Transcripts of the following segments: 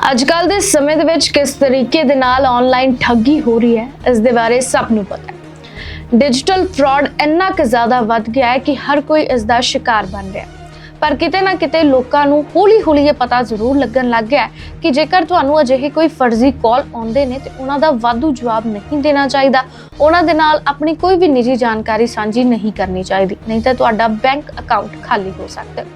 ਅੱਜ ਕੱਲ ਦੇ ਸਮੇਂ ਦੇ ਵਿੱਚ ਕਿਸ ਤਰੀਕੇ ਦੇ ਨਾਲ ਆਨਲਾਈਨ ਠੱਗੀ ਹੋ ਰਹੀ ਹੈ, ਇਸ ਦੇ ਬਾਰੇ ਸਭ ਨੂੰ ਪਤਾ ਹੈ। ਡਿਜੀਟਲ ਫਰਾਡ ਇੰਨਾ ਕੁ ਜ਼ਿਆਦਾ ਵੱਧ ਗਿਆ ਹੈ ਕਿ ਹਰ ਕੋਈ ਇਸ ਦਾ ਸ਼ਿਕਾਰ ਬਣ ਰਿਹਾ ਹੈ। ਪਰ ਕਿਤੇ ਨਾ ਕਿਤੇ ਲੋਕਾਂ ਨੂੰ ਹੌਲੀ-ਹੌਲੀ ਇਹ ਪਤਾ ਜ਼ਰੂਰ ਲੱਗਣ ਲੱਗ ਗਿਆ ਕਿ ਜੇਕਰ ਤੁਹਾਨੂੰ ਅਜਿਹੇ ਕੋਈ ਫਰਜ਼ੀ ਕਾਲ ਆਉਂਦੇ ਨੇ ਤੇ ਉਹਨਾਂ ਦਾ ਵਾਧੂ ਜਵਾਬ ਨਹੀਂ ਦੇਣਾ ਚਾਹੀਦਾ, ਉਹਨਾਂ ਦੇ ਨਾਲ ਆਪਣੀ ਕੋਈ ਵੀ ਨਿੱਜੀ ਜਾਣਕਾਰੀ ਸਾਂਝੀ ਨਹੀਂ ਕਰਨੀ ਚਾਹੀਦੀ, ਨਹੀਂ ਤਾਂ ਤੁਹਾਡਾ ਬੈਂਕ ਅਕਾਊਂਟ ਖਾਲੀ ਹੋ ਸਕਦਾ। ਹੈ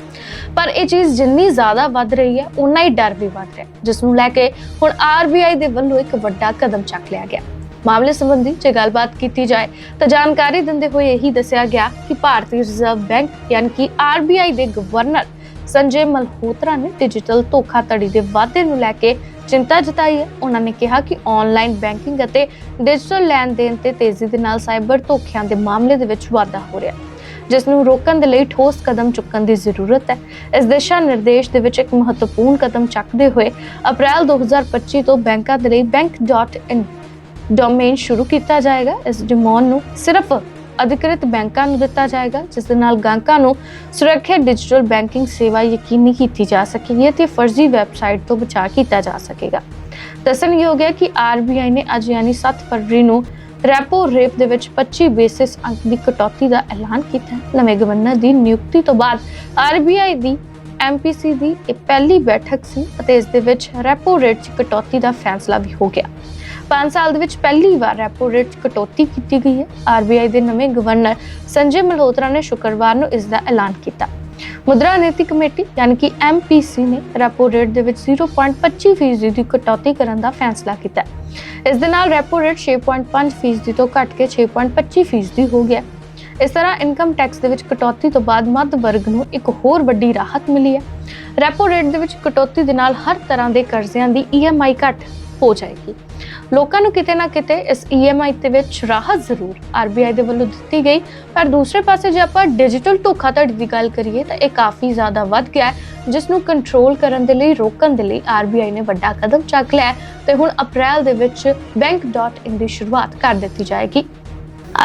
ਪਰ ਇਹ ਚੀਜ਼ ਜਿੰਨੀ ਜ਼ਿਆਦਾ ਵੱਧ ਰਹੀ ਹੈ ਉਨਾ ਹੀ ਡਰ ਵੀ ਵੱਧ ਰਿਹਾ ਜਿਸ ਨੂੰ ਲੈ ਕੇ ਹੁਣ ਆਰਬੀਆਈ ਦੇ ਵੱਲੋਂ ਇੱਕ ਵੱਡਾ ਕਦਮ ਚੱਕ ਲਿਆ ਗਿਆ। ਮਾਮਲੇ ਸੰਬੰਧੀ ਜੇ ਗੱਲਬਾਤ ਕੀਤੀ ਜਾਏ ਤਾਂ ਜਾਣਕਾਰੀ ਦਿੰਦੇ ਹੋਏ ਇਹੀ ਦੱਸਿਆ ਗਿਆ ਕਿ ਭਾਰਤੀ ਰਿਜ਼ਰਵ ਬੈਂਕ ਯਾਨੀ ਕਿ ਆਰਬੀਆਈ ਦੇ ਗਵਰਨਰ ਸੰਜੇ ਮਲਹੋਤਰਾ ਨੇ ਡਿਜੀਟਲ ਧੋਖਾਧੜੀ ਦੇ ਵਾਧੇ ਨੂੰ ਲੈ ਕੇ ਚਿੰਤਾ ਜਤਾਈ ਹੈ। ਉਹਨਾਂ ਨੇ ਕਿਹਾ ਕਿ ਆਨਲਾਈਨ ਬੈਂਕਿੰਗ ਅਤੇ ਡਿਜੀਟਲ ਲੈਣ ਦੇਣ ਤੇ ਤੇਜ਼ੀ ਦੇ ਨਾਲ ਸਾਈਬਰ ਧੋਖਿਆਂ ਦੇ ਮਾਮਲੇ ਦੇ ਵਿੱਚ ਵਾਧਾ ਹੋ ਰਿਹਾ ਹੈ। ਜਿਸ ਨੂੰ ਰੋਕਣ ਦੇ ਲਈ ਠੋਸ ਕਦਮ ਚੁੱਕਣ ਦੀ ਜ਼ਰੂਰਤ ਹੈ। ਇਸ ਦਿਸ਼ਾ ਨਿਰਦੇਸ਼ ਦੇ ਵਿੱਚ ਇੱਕ ਮਹੱਤਵਪੂਰਨ ਕਦਮ ਚੱਕਦੇ ਹੋਏ ਅਪ੍ਰੈਲ 2025 ਤੋਂ ਬੈਂਕਾਂ ਦੇ ਲਈ bank.in ਡੋਮੇਨ ਸ਼ੁਰੂ ਕੀਤਾ ਜਾਏਗਾ, ਇਸ ਡੋਮੇਨ ਨੂੰ ਸਿਰਫ ਅਧਿਕ੍ਰਿਤ ਬੈਂਕਾਂ ਨੂੰ ਦਿੱਤਾ ਜਾਏਗਾ, ਜਿਸ ਦੇ ਨਾਲ ਗਾਹਕਾਂ ਨੂੰ ਸੁਰੱਖਿਅਤ ਡਿਜੀਟਲ ਬੈਂਕਿੰਗ ਸੇਵਾ ਯਕੀਨੀ ਕੀਤੀ ਜਾ ਸਕੇਗੀ ਅਤੇ ਫਰਜ਼ੀ ਵੈਬਸਾਈਟ ਤੋਂ ਬਚਾਅ ਕੀਤਾ ਜਾ ਸਕੇਗਾ। ਦੱਸਣਯੋਗ ਹੈ ਕਿ ਆਰਬੀਆਈ ਨੇ ਅੱਜ ਯਾਨੀ 7 ਫਰਵਰੀ ਨੂੰ ਰੈਪੋ ਰੇਟ ਦੇ ਵਿੱਚ 25 ਬੇਸਿਸ ਅੰਕ ਦੀ ਕਟੌਤੀ ਦਾ ਐਲਾਨ ਕੀਤਾ ਹੈ। ਨਵੇਂ ਗਵਰਨਰ ਦੀ ਨਿਯੁਕਤੀ ਤੋਂ ਬਾਅਦ ਆਰਬੀਆਈ ਦੀ ਐਮਪੀਸੀ ਦੀ ਇਹ ਪਹਿਲੀ ਬੈਠਕ ਸੀ ਅਤੇ ਇਸ ਦੇ ਵਿੱਚ ਰੈਪੋ ਰੇਟ 'ਚ ਕਟੌਤੀ ਦਾ ਫੈਸਲਾ ਵੀ ਹੋ ਗਿਆ। 5 ਸਾਲ ਦੇ ਵਿੱਚ ਪਹਿਲੀ ਵਾਰ ਰੈਪੋ ਰੇਟ 'ਚ ਕਟੌਤੀ ਕੀਤੀ ਗਈ ਹੈ। ਆਰਬੀਆਈ ਦੇ ਨਵੇਂ ਗਵਰਨਰ ਸੰਜੇ ਮਲਹੋਤਰਾ ਨੇ ਸ਼ੁੱਕਰਵਾਰ ਨੂੰ ਇਸ ਦਾ ਐਲਾਨ ਕੀਤਾ। ਮੁਦਰਾ ਨੀਤੀ ਕਮੇਟੀ ਯਾਨੀ ਕਿ ਐਮਪੀਸੀ ਨੇ ਰੈਪੋ ਰੇਟ ਦੇ ਵਿੱਚ 0.25% ਫੀਸਦੀ ਦੀ ਕਟੌਤੀ ਕਰਨ ਦਾ ਫੈਸਲਾ ਕੀਤਾ ਇਸ ਦੇ ਨਾਲ ਰੈਪੋ ਰੇਟ 6.5% ਫੀਸਦੀ ਤੋਂ ਘਟ ਕੇ 6.25% ਫੀਸਦੀ ਹੋ ਗਿਆ ਇਸ ਤਰ੍ਹਾਂ ਇਨਕਮ ਟੈਕਸ ਦੇ ਵਿੱਚ ਕਟੌਤੀ ਤੋਂ ਬਾਅਦ ਮੱਧ ਵਰਗ ਨੂੰ ਇੱਕ ਹੋਰ ਵੱਡੀ ਰਾਹਤ ਮਿਲੀ ਹੈ। ਰੈਪੋ ਰੇਟ ਦੇ ਵਿੱਚ ਕਟੌਤੀ ਦੇ ਨਾਲ ਹਰ ਤਰ੍ਹਾਂ ਦੇ ਕਰਜ਼ਿਆਂ ਦੀ ਈਐਮਆਈ ਘਟ ਹੋ ਜਾਏਗੀ। ਲੋਕਾਂ ਨੂੰ ਕਿਤੇ ਨਾ ਕਿਤੇ ਇਸ ਈਐਮਆਈ ਦੇ ਵਿੱਚ ਰਾਹਤ ਜ਼ਰੂਰ ਆਰਬੀਆਈ ਦੇ ਵੱਲੋਂ ਦਿੱਤੀ ਗਈ। ਪਰ ਦੂਸਰੇ ਪਾਸੇ ਜੇ ਆਪਾਂ ਡਿਜੀਟਲ ਧੋਖਾਧੜੀ ਦੀ ਗੱਲ ਕਰੀਏ ਤਾਂ ਇਹ ਕਾਫੀ ਜ਼ਿਆਦਾ ਵੱਧ ਗਿਆ ਹੈ ਜਿਸ ਨੂੰ ਕੰਟਰੋਲ ਕਰਨ ਦੇ ਲਈ, ਰੋਕਣ ਦੇ ਲਈ ਆਰਬੀਆਈ ਨੇ ਵੱਡਾ ਕਦਮ ਚੱਕ ਲਿਆ ਹੈ ਤੇ ਹੁਣ ਅਪ੍ਰੈਲ ਦੇ ਵਿੱਚ bank.in ਦੀ ਸ਼ੁਰੂਆਤ ਕਰ ਦਿੱਤੀ ਜਾਏਗੀ।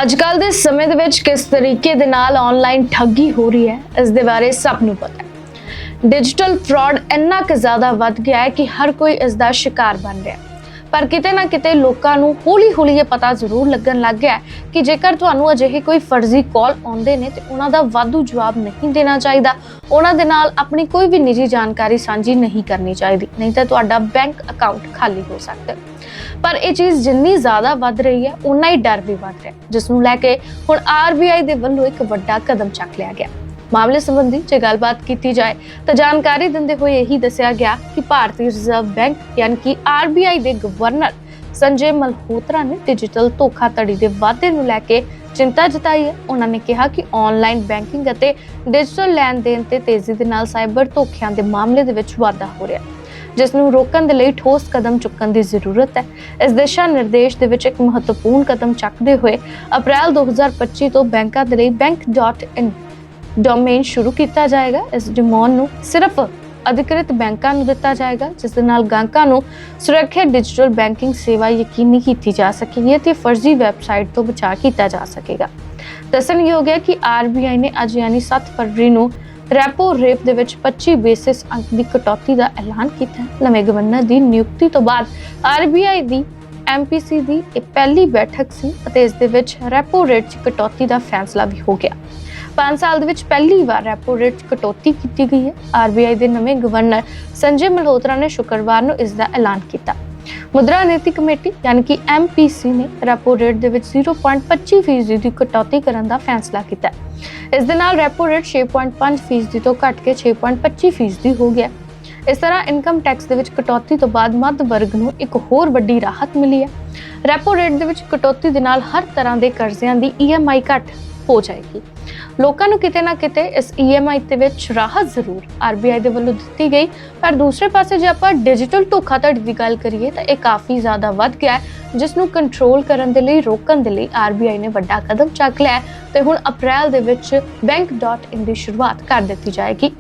ਅੱਜ ਕੱਲ ਦੇ ਸਮੇਂ ਦੇ ਵਿੱਚ ਕਿਸ ਤਰੀਕੇ ਦੇ ਨਾਲ ਆਨਲਾਈਨ ਠੱਗੀ ਹੋ ਰਹੀ ਹੈ, ਇਸ ਦੇ ਬਾਰੇ ਸਭ ਨੂੰ ਪਤਾ ਹੈ। ਡਿਜੀਟਲ ਫਰਾਡ ਇੰਨਾ ਕੁ ਜ਼ਿਆਦਾ ਵੱਧ ਗਿਆ ਹੈ ਕਿ ਹਰ ਕੋਈ ਇਸ ਦਾ ਸ਼ਿਕਾਰ ਬਣ ਰਿਹਾ ਹੈ। ਪਰ ਕਿਤੇ ਨਾ ਕਿਤੇ ਲੋਕਾਂ ਨੂੰ ਹੌਲੀ-ਹੌਲੀ ਇਹ ਪਤਾ ਜ਼ਰੂਰ ਲੱਗਣ ਲੱਗ ਗਿਆ ਕਿ ਜੇਕਰ ਤੁਹਾਨੂੰ ਅਜਿਹੇ ਕੋਈ ਫਰਜ਼ੀ ਕਾਲ ਆਉਂਦੇ ਨੇ ਤੇ ਉਹਨਾਂ ਦਾ ਵਾਧੂ ਜਵਾਬ ਨਹੀਂ ਦੇਣਾ ਚਾਹੀਦਾ, ਉਹਨਾਂ ਦੇ ਨਾਲ ਆਪਣੀ ਕੋਈ ਵੀ ਨਿੱਜੀ ਜਾਣਕਾਰੀ ਸਾਂਝੀ ਨਹੀਂ ਕਰਨੀ ਚਾਹੀਦੀ, ਨਹੀਂ ਤਾਂ ਤੁਹਾਡਾ ਬੈਂਕ ਅਕਾਊਂਟ ਖਾਲੀ ਹੋ ਸਕਦਾ ਹੈ। ਪਰ ਇਹ ਚੀਜ਼ ਜਿੰਨੀ ਜ਼ਿਆਦਾ ਵੱਧ ਰਹੀ ਹੈ ਉਨਾ ਹੀ ਡਰ ਵੀ ਵੱਧ ਰਿਹਾ ਜਿਸ ਨੂੰ ਲੈ ਕੇ ਹੁਣ ਆਰਬੀਆਈ ਦੇ ਵੱਲੋਂ ਇੱਕ ਵੱਡਾ ਕਦਮ ਚੱਕ ਲਿਆ ਗਿਆ। ਮਾਮਲੇ ਸੰਬੰਧੀ ਜੇ ਗੱਲਬਾਤ ਕੀਤੀ ਜਾਏ, ਤਾਂ ਜਾਣਕਾਰੀ ਦਿੰਦੇ ਹੋਏ ਇਹੀ ਦੱਸਿਆ ਗਿਆ ਕਿ ਭਾਰਤੀ ਰਿਜ਼ਰਵ ਬੈਂਕ ਯਾਨੀ ਕਿ ਆਰਬੀਆਈ ਦੇ ਗਵਰਨਰ ਸੰਜੇ ਮਲਹੋਤਰਾ ਨੇ ਡਿਜੀਟਲ ਧੋਖਾਧੜੀ ਦੇ ਵਾਧੇ ਨੂੰ ਲੈ ਕੇ ਚਿੰਤਾ ਜਤਾਈ ਹੈ। ਉਹਨਾਂ ਨੇ ਕਿਹਾ ਕਿ ਆਨਲਾਈਨ ਬੈਂਕਿੰਗ ਅਤੇ ਡਿਜੀਟਲ ਲੈਣ ਦੇਣ ਤੇ ਤੇਜ਼ੀ ਦੇ ਨਾਲ ਸਾਈਬਰ ਧੋਖਿਆਂ ਦੇ ਮਾਮਲੇ ਦੇ ਵਿੱਚ ਵਾਧਾ ਹੋ ਰਿਹਾ ਹੈ। ਜਿਸ ਨੂੰ ਰੋਕਣ ਦੇ ਲਈ ਠੋਸ ਕਦਮ ਚੁੱਕਣ ਦੀ ਜ਼ਰੂਰਤ ਹੈ। ਇਸ ਦਿਸ਼ਾ ਨਿਰਦੇਸ਼ ਦੇ ਵਿੱਚ ਇੱਕ ਮਹੱਤਵਪੂਰਨ ਕਦਮ ਚੱਕਦੇ ਹੋਏ ਅਪ੍ਰੈਲ 2025 ਤੋਂ ਬੈਂਕਾਂ ਦੇ ਲਈ bank.in ਡੋਮੇਨ ਸ਼ੁਰੂ ਕੀਤਾ ਜਾਏਗਾ। ਇਸ ਡੋਮੇਨ ਨੂੰ ਸਿਰਫ ਅਧਿਕ੍ਰਿਤ ਬੈਂਕਾਂ ਨੂੰ ਦਿੱਤਾ ਜਾਏਗਾ, ਜਿਸ ਦੇ ਨਾਲ ਗਾਹਕਾਂ ਨੂੰ ਸੁਰੱਖਿਅਤ ਡਿਜੀਟਲ ਬੈਂਕਿੰਗ ਸੇਵਾ ਯਕੀਨੀ ਕੀਤੀ ਜਾ ਸਕੇਗੀ ਅਤੇ ਫਰਜ਼ੀ ਵੈਬਸਾਈਟ ਤੋਂ ਬਚਾਅ ਕੀਤਾ ਜਾ ਸਕੇਗਾ। ਦੱਸਣਯੋਗ ਹੈ ਕਿ ਆਰਬੀਆਈ ਨੇ ਅੱਜ ਯਾਨੀ 7 ਫਰਵਰੀ ਨੂੰ ਰੈਪੋ ਰੇਟ ਦੇ ਵਿੱਚ 25 ਬੇਸਿਸ ਅੰਕ ਦੀ ਕਟੌਤੀ ਦਾ ਐਲਾਨ ਕੀਤਾ ਹੈ। ਨਵੇਂ ਗਵਰਨਰ ਦੀ ਨਿਯੁਕਤੀ ਤੋਂ ਬਾਅਦ ਆਰਬੀਆਈ ਦੀ ਐਮਪੀਸੀ ਦੀ ਇਹ ਪਹਿਲੀ ਬੈਠਕ ਸੀ ਅਤੇ ਇਸ ਦੇ ਵਿੱਚ ਰੈਪੋ ਰੇਟ 'ਚ ਕਟੌਤੀ ਦਾ ਫੈਸਲਾ ਵੀ ਹੋ ਗਿਆ। 5 ਸਾਲ ਦੇ ਵਿੱਚ ਪਹਿਲੀ ਵਾਰ ਰੈਪੋ ਰੇਟ ਕਟੌਤੀ ਕੀਤੀ ਗਈ ਹੈ। ਆਰਬੀਆਈ ਦੇ ਨਵੇਂ ਗਵਰਨਰ ਸੰਜੇ ਮਲਹੋਤਰਾ ਨੇ ਸ਼ੁੱਕਰਵਾਰ ਨੂੰ ਇਸ ਦਾ ਐਲਾਨ ਕੀਤਾ। ਮੁਦਰਾ ਨੀਤੀ ਕਮੇਟੀ ਯਾਨੀ ਕਿ ਐਮਪੀਸੀ ਨੇ ਰੈਪੋ ਰੇਟ ਦੇ ਵਿੱਚ 0.25% ਦੀ ਕਟੌਤੀ ਕਰਨ ਦਾ ਫੈਸਲਾ ਕੀਤਾ ਇਸ ਦੇ ਨਾਲ ਰੈਪੋ ਰੇਟ 6.5% ਤੋਂ ਘਟ ਕੇ 6.25% ਹੋ ਗਿਆ ਇਸ ਤਰ੍ਹਾਂ ਇਨਕਮ ਟੈਕਸ ਦੇ ਵਿੱਚ ਕਟੌਤੀ ਤੋਂ ਬਾਅਦ ਮੱਧ ਵਰਗ ਨੂੰ ਇੱਕ ਹੋਰ ਵੱਡੀ ਰਾਹਤ ਮਿਲੀ ਹੈ। ਰੈਪੋ ਰੇਟ ਦੇ ਵਿੱਚ ਕਟੌਤੀ ਦੇ ਨਾਲ ਹਰ ਤਰ੍ਹਾਂ ਦੇ ਕਰਜ਼ਿਆਂ ਦੀ ਈਐਮਆਈ ਘਟ ਹੋ ਜਾਏਗੀ। ਲੋਕਾਂ ਨੂੰ ਕਿਤੇ ਨਾ ਕਿਤੇ ਇਸ ਈਐਮਆਈ ਦੇ ਵਿੱਚ ਰਾਹਤ ਜ਼ਰੂਰ ਆਰਬੀਆਈ ਦੇ ਵੱਲੋਂ ਦਿੱਤੀ ਗਈ। ਪਰ ਦੂਸਰੇ ਪਾਸੇ ਜੇ ਆਪਾਂ ਡਿਜੀਟਲ ਧੋਖਾਧੜੀ ਦੀ ਗੱਲ ਕਰੀਏ ਤਾਂ ਇਹ ਕਾਫੀ ਜ਼ਿਆਦਾ ਵੱਧ ਗਿਆ ਹੈ, ਜਿਸ ਨੂੰ ਕੰਟਰੋਲ ਕਰਨ ਦੇ ਲਈ, ਰੋਕਣ ਦੇ ਲਈ ਆਰਬੀਆਈ ਨੇ ਵੱਡਾ ਕਦਮ ਚੱਕ ਲਿਆ ਤੇ ਹੁਣ ਅਪ੍ਰੈਲ ਦੇ ਵਿੱਚ bank.in ਦੀ ਸ਼ੁਰੂਆਤ ਕਰ ਦਿੱਤੀ ਜਾਏਗੀ।